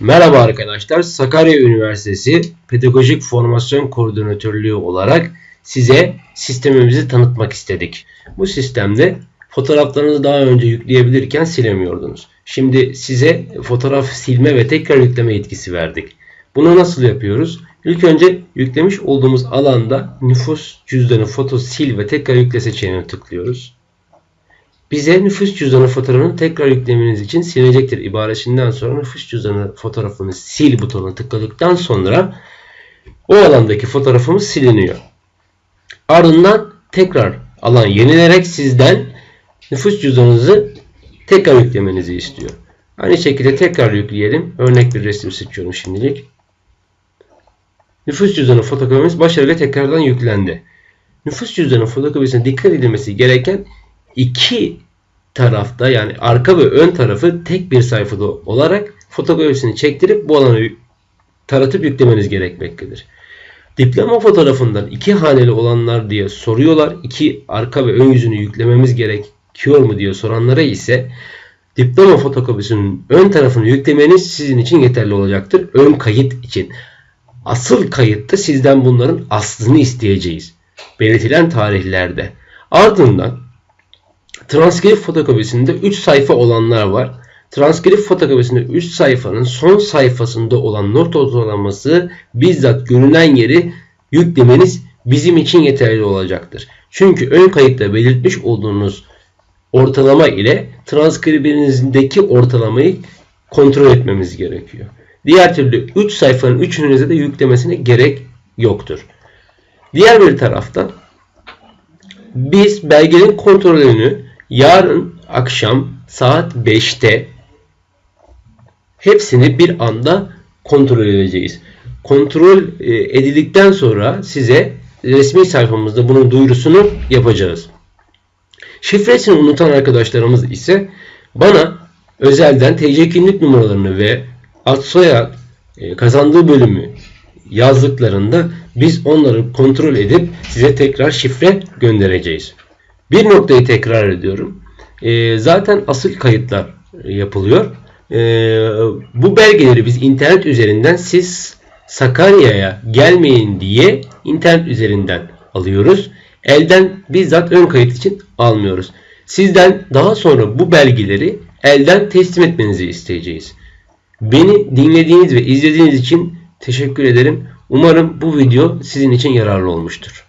Merhaba arkadaşlar. Sakarya Üniversitesi Pedagojik Formasyon Koordinatörlüğü olarak size sistemimizi tanıtmak istedik. Bu sistemde fotoğraflarınızı daha önce yükleyebilirken silemiyordunuz. Şimdi size fotoğraf silme ve tekrar yükleme yetkisi verdik. Bunu nasıl yapıyoruz? İlk önce yüklemiş olduğumuz alanda nüfus cüzdanı foto sil ve tekrar yükle seçeneğine tıklıyoruz. Bize nüfus cüzdanı fotoğrafını tekrar yüklemeniz için silecektir ibaresinden sonra nüfus cüzdanı fotoğrafını sil butonuna tıkladıktan sonra o alandaki fotoğrafımız siliniyor. Ardından tekrar alan yenilerek sizden nüfus cüzdanınızı tekrar yüklemenizi istiyor. Aynı şekilde tekrar yükleyelim. Örnek bir resim seçiyorum şimdilik. Nüfus cüzdanı fotokopimiz başarıyla tekrardan yüklendi. Nüfus cüzdanı fotokopisine dikkat edilmesi gereken iki tarafta yani arka ve ön tarafı tek bir sayfada olarak fotokopisini çektirip bu alanı taratıp yüklemeniz gerekmektedir. Diploma fotoğrafından iki haneli olanlar diye soruyorlar. İki arka ve ön yüzünü yüklememiz gerekiyor mu diye soranlara ise diploma fotokopisinin ön tarafını yüklemeniz sizin için yeterli olacaktır. Ön kayıt için. Asıl kayıtta sizden bunların aslını isteyeceğiz. Belirtilen tarihlerde. Ardından transkript fotokopisinde 3 sayfa olanlar var. Transkript fotokopisinde 3 sayfanın son sayfasında olan not ortalaması bizzat görünen yeri yüklemeniz bizim için yeterli olacaktır. Çünkü ön kayıtta belirtmiş olduğunuz ortalama ile transkribinizdeki ortalamayı kontrol etmemiz gerekiyor. Diğer türlü 3 sayfanın 3'ünüze de yüklemesine gerek yoktur. Diğer bir taraftan biz belgenin kontrolünü yarın akşam saat 5'te hepsini bir anda kontrol edeceğiz. Kontrol e, edildikten sonra size resmi sayfamızda bunun duyurusunu yapacağız. Şifresini unutan arkadaşlarımız ise bana özelden TC kimlik numaralarını ve ad soyad e, kazandığı bölümü yazdıklarında biz onları kontrol edip size tekrar şifre göndereceğiz. Bir noktayı tekrar ediyorum. E, zaten asıl kayıtlar yapılıyor. E, bu belgeleri biz internet üzerinden siz Sakarya'ya gelmeyin diye internet üzerinden alıyoruz. Elden bizzat ön kayıt için almıyoruz. Sizden daha sonra bu belgeleri elden teslim etmenizi isteyeceğiz. Beni dinlediğiniz ve izlediğiniz için teşekkür ederim. Umarım bu video sizin için yararlı olmuştur.